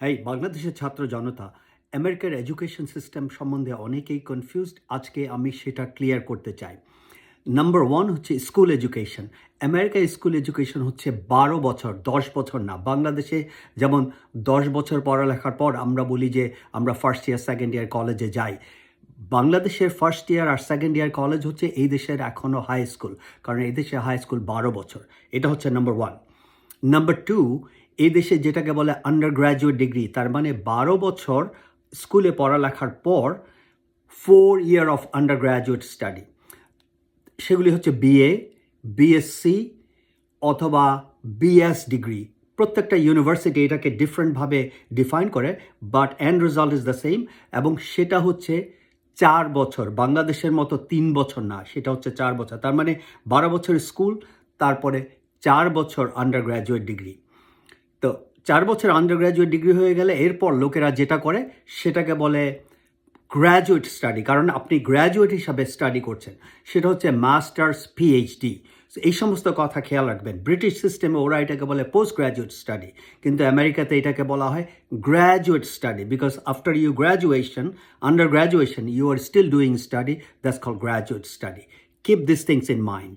এই বাংলাদেশের ছাত্র জনতা, আমেরিকার এডুকেশন সিস্টেম সম্বন্ধে অনেকেই কনফিউজড আজকে আমি সেটা ক্লিয়ার করতে চাই। নাম্বার ওয়ান হচ্ছে school education America school education হচ্ছে বারো বছর, দশ বছর না। বাংলাদেশে যেমন দশ বছর পড়ালেখার পর আমরা বলি যে আমরা ফার্স্ট ইয়ার সেকেন্ড ইয়ার কলেজে যাই। বাংলাদেশের ফার্স্ট ইয়ার আর সেকেন্ড ইয়ার কলেজ হচ্ছে এই দেশের এখনও হাই স্কুল কারণ এই দেশে হাই স্কুল বারো বছর। এটা হচ্ছে নাম্বার ওয়ান নাম্বার টু এই দেশে যেটাকে বলে আন্ডার গ্র্যাজুয়েট ডিগ্রি তার মানে বারো বছর স্কুলে পড়ালেখার পর four year of undergraduate study সেগুলি হচ্ছে বিএ বিএসসি অথবা বিএস ডিগ্রি প্রত্যেকটা ইউনিভার্সিটি এটাকে ডিফারেন্টভাবে ডিফাইন করে but end result is the same এবং সেটা হচ্ছে চার বছর, বাংলাদেশের মতো তিন বছর না, সেটা হচ্ছে চার বছর। তার মানে বারো বছর স্কুল, তারপরে চার বছর আন্ডার গ্র্যাজুয়েট ডিগ্রি তো চার বছর আন্ডার গ্র্যাজুয়েট ডিগ্রি হয়ে গেলে এরপর লোকেরা যেটা করে, সেটাকে বলে গ্র্যাজুয়েট স্টাডি কারণ আপনি গ্র্যাজুয়েট হিসাবে স্টাডি করছেন। সেটা হচ্ছে মাস্টার্স পিএইচডি এই সমস্ত কথা খেয়াল রাখবেন। ব্রিটিশ সিস্টেমে ওরা এটাকে বলে পোস্ট গ্র্যাজুয়েট স্টাডি কিন্তু আমেরিকাতে এটাকে বলা হয় graduate study because after you graduation under graduation you are still doing study that's call graduate study keep this things in mind